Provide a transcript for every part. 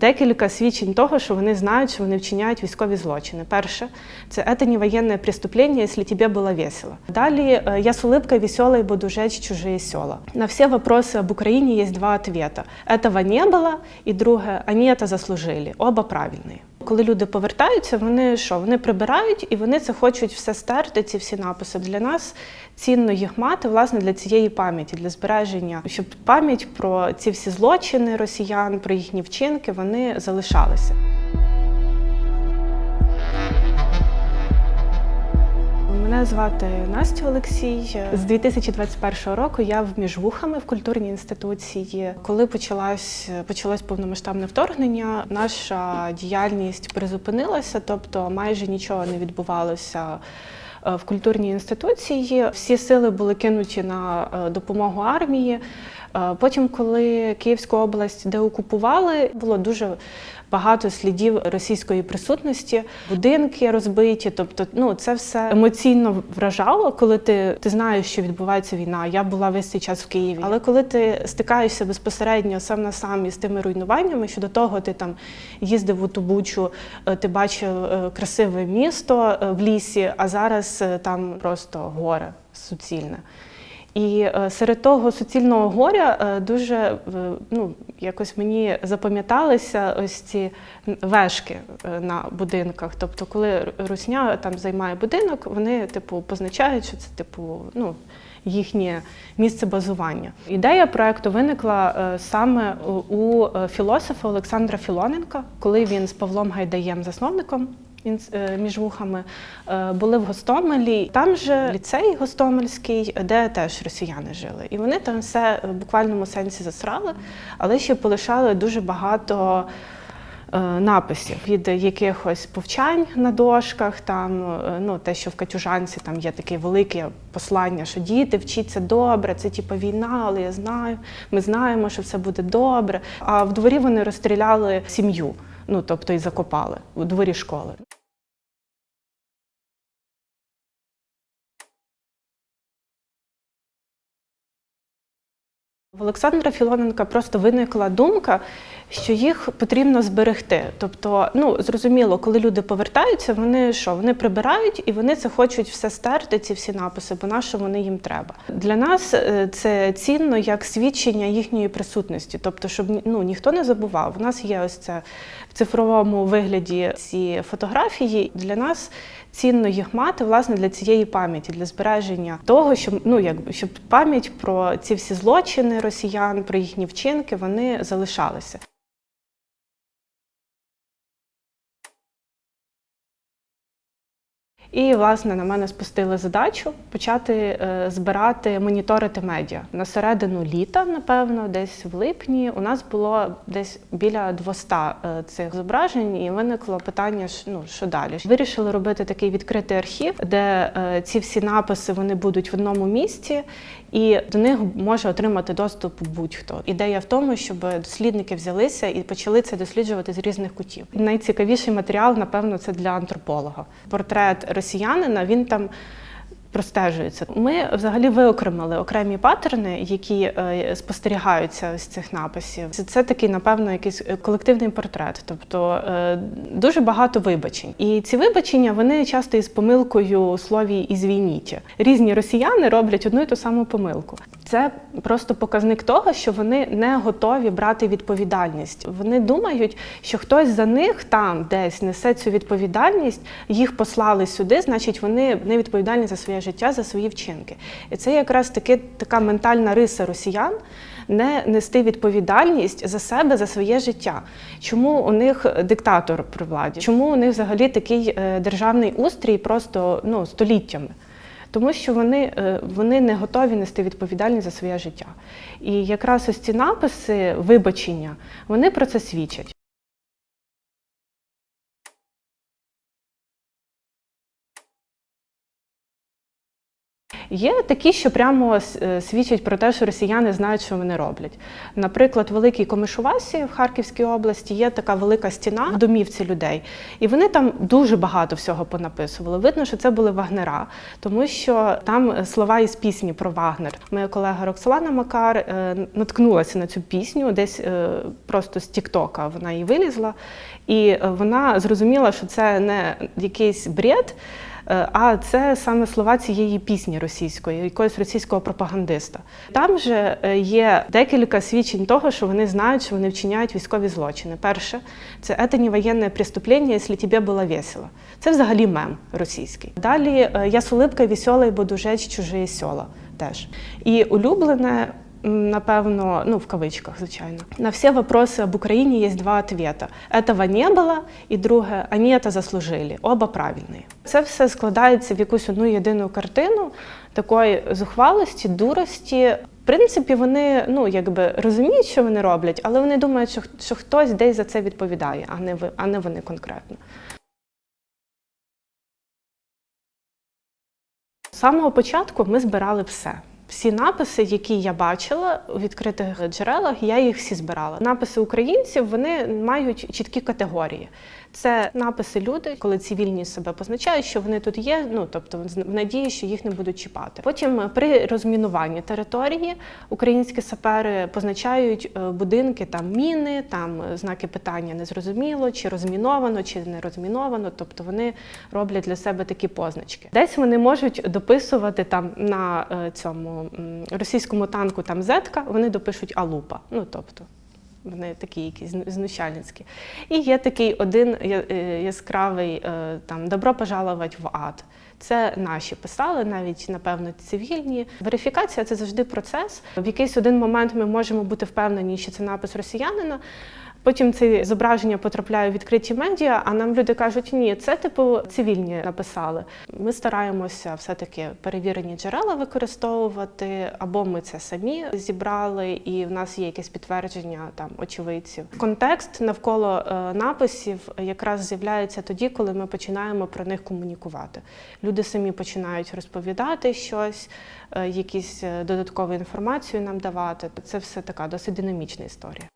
Декілька свідчень того, що вони знають, що вони вчиняють військові злочини. Перше, це це не воєнне преступлення, якщо тобі було весело. Далі е, я з улыбкой веселой буду жечь чужие села. На всі вопроси об Україні є два ответа. Этого не було, і друге, они это заслужили. Оба правильні. Коли люди повертаються, вони що? Вони прибирають і вони це хочуть все стерти, ці всі написи. Для нас цінно їх мати власне для цієї пам'яті, для збереження, щоб пам'ять про ці всі злочини росіян, про їхні вчинки, вони залишалися. Мене звати Настя Олексій. З 2021 року я в міжвухами в культурній інституції. Коли почалось, почалось повномасштабне вторгнення, наша діяльність призупинилася, тобто майже нічого не відбувалося. е, В культурній інституції всі сили були кинуті на е, допомогу армії. Е, Потім, коли Київську область деокупували, було дуже багато слідів російської присутності, будинки розбиті. Тобто, ну це все емоційно вражало, коли ти, ти знаєш, що відбувається війна. Я була весь цей час в Києві. Але коли ти стикаєшся безпосередньо сам на сам із тими руйнуваннями, що до того ти там їздив у ту бучу, е, ти бачив е, красиве місто в лісі, а зараз там просто горе суцільне. І е, серед того суцільного горя е, дуже е, ну, якось мені запам'яталися ось ці вешки на будинках. Тобто, коли русня там займає будинок, вони типу позначають, що це типу ну, їхнє місце базування. Ідея проекту виникла саме у- філософа Олександра Філоненка, коли він з Павлом Гайдаєм, засновником між вухами, е, були в Гостомелі. Там же ліцей Гостомельський, де теж росіяни жили. І вони там все в буквальному сенсі засрали, але ще полишали дуже багато. е, Написів від якихось повчань на дошках, там е, ну те, що в Катюжанці там є таке велике послання, що діти вчіться добре, це типу війна, але я знаю, ми знаємо, що все буде добре. А в дворі вони розстріляли сім'ю, ну тобто і закопали у дворі школи. В Олександра Філоненка просто виникла думка, що їх потрібно зберегти. Тобто, ну зрозуміло, коли люди повертаються, вони що? Вони прибирають і вони це хочуть все стерти, ці всі написи, бо на що вони їм треба. Для нас е, це цінно як свідчення їхньої присутності. Тобто, щоб ну, ніхто не забував. У нас є ось це в цифровому вигляді ці фотографії. Для нас цінно їх мати власне для цієї пам'яті, для збереження того, щоб ну якби щоб пам'ять про ці всі злочини росіян, про їхні вчинки, вони залишалися. І власне на мене спустили задачу почати е, збирати, моніторити медіа на середину літа, напевно, десь в липні. У нас було десь біля 200 е, цих зображень, і виникло питання: ну що далі? Вирішили робити такий відкритий архів, де е, ці всі написи вони будуть в одному місці, і до них може отримати доступ будь-хто. Ідея в тому, щоб дослідники взялися і почали це досліджувати з різних кутів. Найцікавіший матеріал, напевно, це для антрополога. Портрет росіянина він там. Простежується. Ми взагалі виокремили окремі паттерни, які е, спостерігаються з цих написів. Це, такий, напевно, якийсь е, колективний портрет, тобто е, дуже багато вибачень. І ці вибачення вони часто із помилкою у слові «ізвініть». Різні росіяни роблять одну і ту саму помилку. Це просто показник того, що вони не готові брати відповідальність. Вони думають, що хтось за них там десь несе цю відповідальність, їх послали сюди, значить вони не відповідальні за своє життя, за свої вчинки. І це якраз таки така ментальна риса росіян. Не нести відповідальність за себе, за своє життя. Чому у них диктатор при владі? Чому у них взагалі такий е, державний устрій просто ну, століттями? Тому що вони, е, вони не готові нести відповідальність за своє життя. І якраз ось ці написи, вибачення, вони про це свідчать. Є такі, що прямо е, свідчать про те, що росіяни знають, що вони роблять. Наприклад, в Великій Комишувасі в Харківській області є така велика стіна в домівці людей, і вони там дуже багато всього понаписували. Видно, що це були вагнера, тому що там слова із пісні про Вагнер. Моя колега Роксолана Макар е, наткнулася на цю пісню, десь е, просто з Тіктока вона її вилізла, і е, вона зрозуміла, що це не якийсь бред. Е, А це саме слова цієї пісні російської, якогось російського пропагандиста. Там же е, є декілька свідчень того, що вони знають, що вони вчиняють військові злочини. Перше, це не воєнне преступлення, якщо тобі було весело. Це взагалі мем російський. Далі е, я з улыбкою веселий буду жечь чужі села теж. І улюблене м, Напевно, ну в кавичках, звичайно. На всі вопроси об Україні є два ответа. Этого не было, і друге, они это заслужили. Оба правильні. Це все складається в якусь одну єдину картину такої зухвалості, дурості. В принципі, вони ну якби розуміють, що вони роблять, але вони думають, що, що хтось десь за це відповідає, а не ви, а не вони конкретно. З самого початку ми збирали все. Всі написи, які я бачила у відкритих джерелах, я їх всі збирала. Написи українців вони мають чіткі категорії. Це написи люди, коли цивільні себе позначають, що вони тут є. Ну тобто в надії, що їх не будуть чіпати. Потім е, при розмінуванні території українські сапери позначають е, будинки, там міни, там е, знаки питання незрозуміло, чи розміновано, чи не розміновано. Тобто вони роблять для себе такі позначки. Десь вони можуть дописувати там на цьому російському танку там зетка, вони допишуть алупа. Ну тобто. Вони такі якісь знущальницькі. І є такий один е, яскравий е, там добро пожаловать в ад. Це наші писали, навіть напевно цивільні. Верифікація це завжди процес. В якийсь один момент ми можемо бути впевнені, що це напис росіянина. Потім це зображення потрапляє в відкриті медіа, а нам люди кажуть, ні, це типу цивільні написали. Ми стараємося все-таки перевірені джерела використовувати, або ми це самі зібрали, і в нас є якесь підтвердження там очевидців. Контекст навколо е, написів якраз з'являється тоді, коли ми починаємо про них комунікувати. Люди самі починають розповідати щось, е, якісь е, додаткову інформацію нам давати. Це все така досить динамічна історія.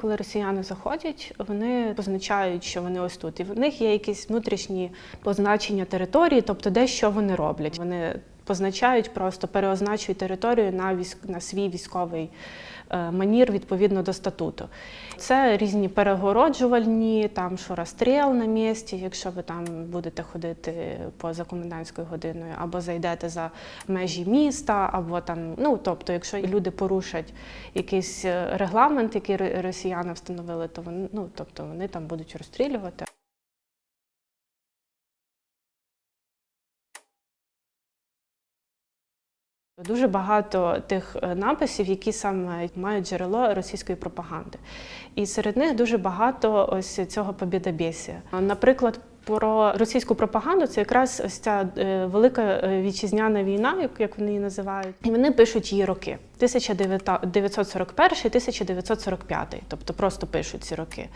Коли росіяни заходять, вони позначають, що вони ось тут, і в них є якісь внутрішні позначення території, тобто де що вони роблять. Вони позначають, просто переозначують територію на військ на свій військовий е, манір відповідно до статуту. Це різні перегороджувальні, там що розстріл на місці, якщо ви там будете ходити поза комендантською годиною, або зайдете за межі міста, або там, ну тобто, якщо люди порушать якийсь е, регламент, який росіяни встановили, то вони, ну тобто вони там будуть розстрілювати. Дуже багато тих е, написів, які саме мають джерело російської пропаганди. І серед них дуже багато ось цього побєдобєсія. Наприклад, про російську пропаганду це якраз ось ця е, велика е, вітчизняна війна, як вони її називають. І вони пишуть її роки. 1941-1945, тобто просто пишуть ці роки.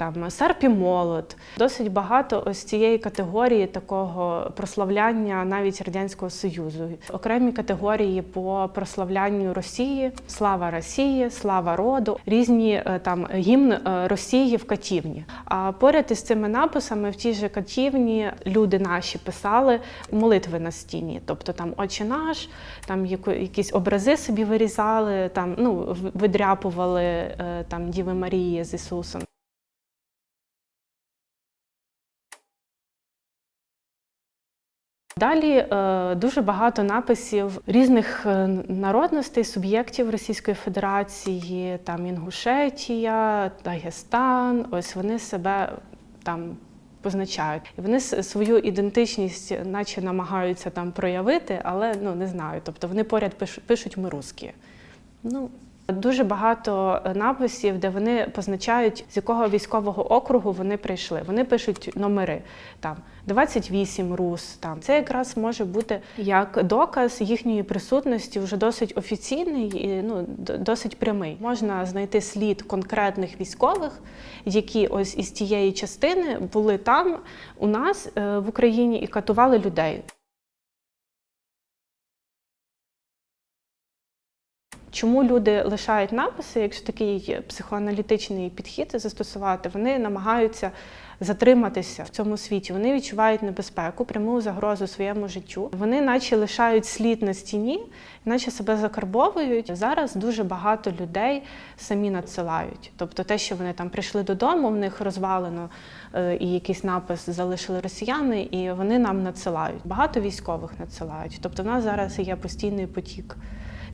Там серп і молот. Досить багато ось цієї категорії такого прославляння навіть Радянського Союзу. Окремі категорії по прославлянню Росії, слава Росії, слава роду, різні е, там гімн е, Росії в катівні. А поряд із цими написами в тій же катівні люди наші писали молитви на стіні, тобто там Отче наш, там якісь образи собі вирізали, там ну видряпували е, там Діви Марії з Ісусом. Далі е, дуже багато написів різних е, народностей, суб'єктів Російської Федерації, там Інгушетія, Дагестан. Ось вони себе там позначають. І вони свою ідентичність, наче намагаються там проявити, але ну не знаю. Тобто вони поряд пиш- пишуть ми русські. Ну, Дуже багато написів, де вони позначають, з якого військового округу вони прийшли. Вони пишуть номери там 28 рус. Там це якраз може бути як доказ їхньої присутності, вже досить офіційний і ну досить прямий. Можна знайти слід конкретних військових, які ось із тієї частини були там у нас е, в Україні і катували людей. Чому люди лишають написи, якщо такий психоаналітичний підхід застосувати, вони намагаються затриматися в цьому світі. Вони відчувають небезпеку, пряму загрозу своєму життю. Вони наче лишають слід на стіні, наче себе закарбовують. Зараз дуже багато людей самі надсилають. Тобто те, що вони там прийшли додому, в них розвалено е, і якийсь напис залишили росіяни, і вони нам надсилають. Багато військових надсилають. Тобто в нас зараз є постійний потік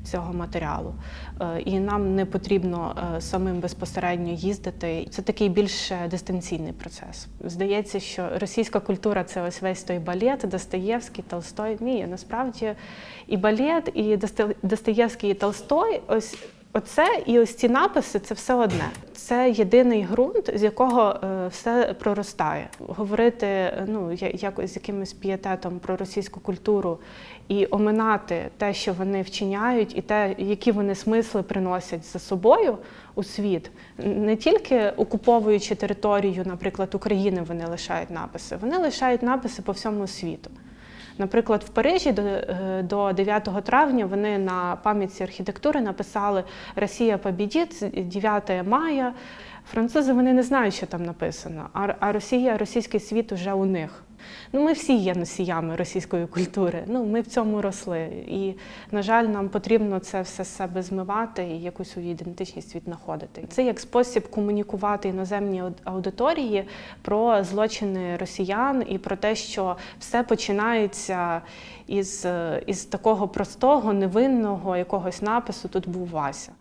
цього матеріалу. Е, І нам не потрібно е, самим безпосередньо їздити. Це такий більш е, дистанційний процес. Здається, що російська культура це ось весь той балет, Достоєвський, Толстой. Ні, насправді і балет, і Досто- Достоєвський, і Толстой. Ось Оце і ось ці написи це все одне. Це єдиний ґрунт, з якого е, все проростає. Говорити ну якось з якимось пієтетом про російську культуру і оминати те, що вони вчиняють, і те, які вони смисли приносять за собою у світ, не тільки окуповуючи територію, наприклад, України, вони лишають написи, вони лишають написи по всьому світу. Наприклад, в Парижі до, е, 9 травня вони на пам'ятці архітектури написали Росія побідіть 9 мая. Французи вони не знають, що там написано, а Росія, російський світ уже у них. Ну, ми всі є носіями російської культури. Ну, ми в цьому росли. І, на жаль, нам потрібно це все з себе змивати і якусь свою ідентичність віднаходити. Це як спосіб комунікувати іноземній аудиторії про злочини росіян і про те, що все починається із, із такого простого, невинного якогось напису Тут був Вася.